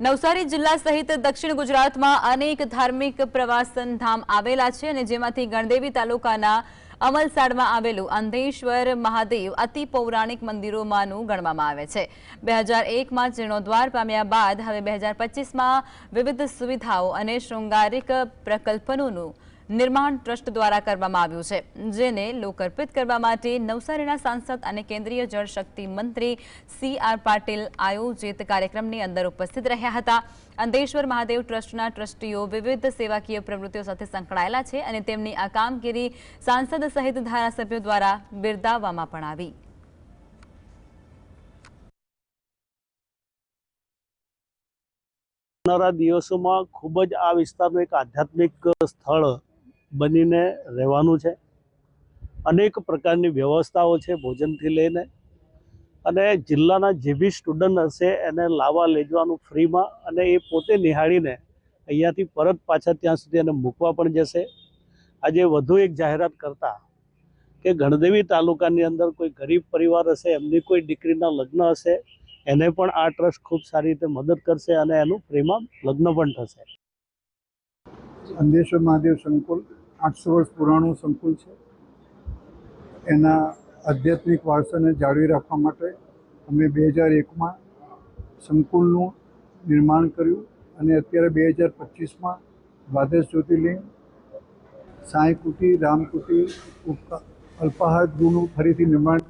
નવસારી જિલ્લા સહિત દક્ષિણ ગુજરાતમાં અનેક ધાર્મિક પ્રવાસન ધામ આવેલા છે અને જેમાંથી ગણદેવી તાલુકાના અમલસાડમાં આવેલું અંધેશ્વર મહાદેવ અતિ પૌરાણિક મંદિરોમાંનું ગણવામાં આવે છે. બે હજાર એકમાં જીર્ણોદ્વાર પામ્યા બાદ હવે બે હજાર પચીસમાં વિવિધ સુવિધાઓ અને શૃંગારિક પ્રકલ્પનોનું નિર્માણ ટ્રસ્ટ દ્વારા કરવામાં આવ્યું છે, જેને લોકાર્પિત કરવા માટે નવસારીના સાંસદ અને કેન્દ્રીય જળશક્તિ મંત્રી સી આર પાટીલ આયોજિત કાર્યક્રમની અંદર ઉપસ્થિત રહ્યા હતા. અંદેશ્વર મહાદેવ ટ્રસ્ટના ટ્રસ્ટીઓ વિવિધ સેવાકીય પ્રવૃત્તિઓ સાથે સંકળાયેલા છે અને તેમની આ કામગીરી સાંસદ સહિત ધારાસભ્યો દ્વારા બિરદાવવામાં પણ આવી. આવનારા દિવસોમાં ખૂબ જ આ વિસ્તારનું એક આધ્યાત્મિક સ્થળ બનીને રહેવાનું છે. અનેક પ્રકારની વ્યવસ્થાઓ છે ભોજનથી લઈને. અને જિલ્લાના જે બી સ્ટુડન્ટ હશે એને લાવવા લઈ જવાનું ફ્રીમાં અને એ પોતે નિહાળીને અહીંયાથી પરત પાછા ત્યાં સુધી એને મૂકવા પણ જશે. આજે વધુ એક જાહેરાત કરતા કે ગણદેવી તાલુકાની અંદર કોઈ ગરીબ પરિવાર હશે, એમની કોઈ દીકરીના લગ્ન હશે, એને પણ આ ટ્રસ્ટ ખૂબ સારી રીતે મદદ કરશે અને એનું ફ્રીમાં લગ્ન પણ થશે. અંદેશ્વર મહાદેવ સંકુલ આઠસો વર્ષ પુરાણું સંકુલ છે. એના આધ્યાત્મિક વારસાને જાળવી રાખવા માટે અમે બે હજાર એકમાં સંકુલનું નિર્માણ કર્યું અને અત્યારે બે હજાર પચીસમાં દ્વાદશ જ્યોતિર્લિંગ સાંઈ કુટી રામકુટી અલ્પાહાર ગૃહનું ફરીથી નિર્માણ